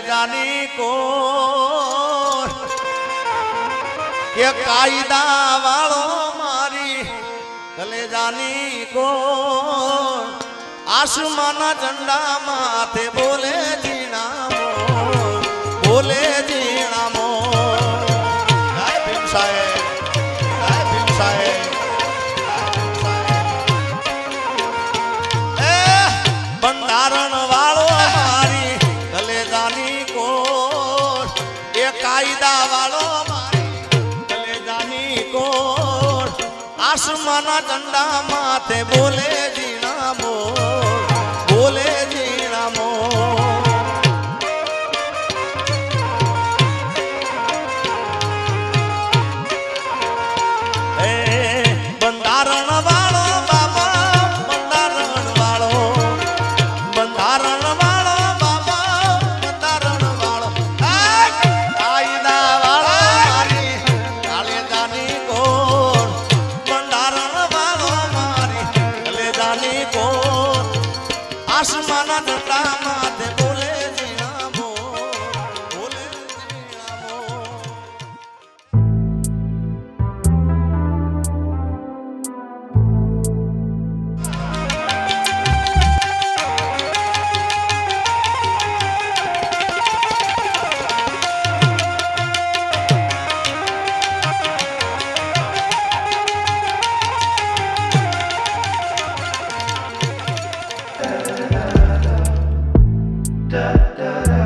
કલેજાની કો કે કાયદા વાળો મારી કલેજાની કો આસમાના ઝંડા માથે બોલે જીણામો બોલે જીણામો જય ભીમ સાહેબ જય ભીમ સાહેબ એ બંધારણ વાળો આસમાના ચંડા માથે બોલે કાળેદાની કોણ આસમાના ઝંડા da da da.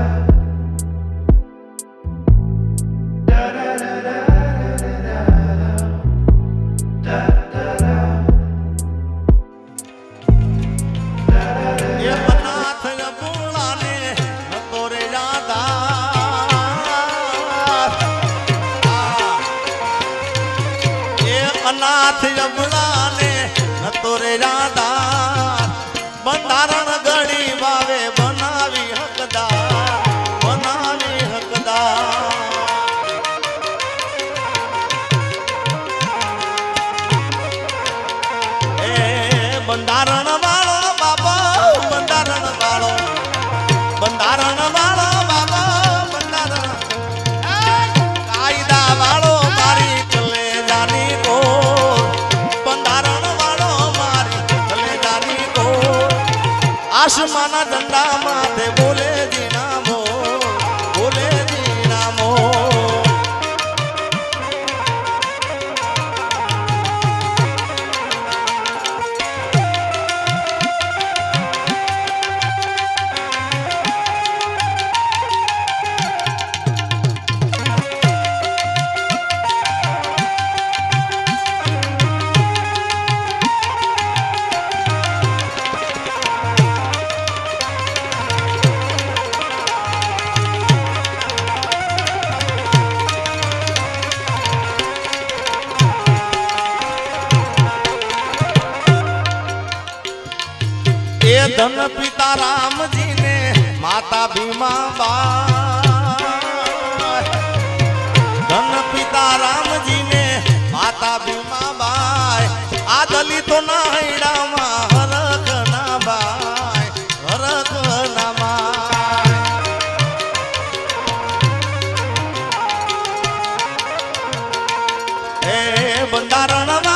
આસમાના ઝંડા માથે બોલે જીનામો એ ધન પિતા રામજીને માતા ભીમા બાઈ ધન પિતા રામજીને માતા ભીમા બાઈ આ દલિતો ના હૈડામાં હરખ ના બાઈ હરખ ના બાઈ એ બંધારણ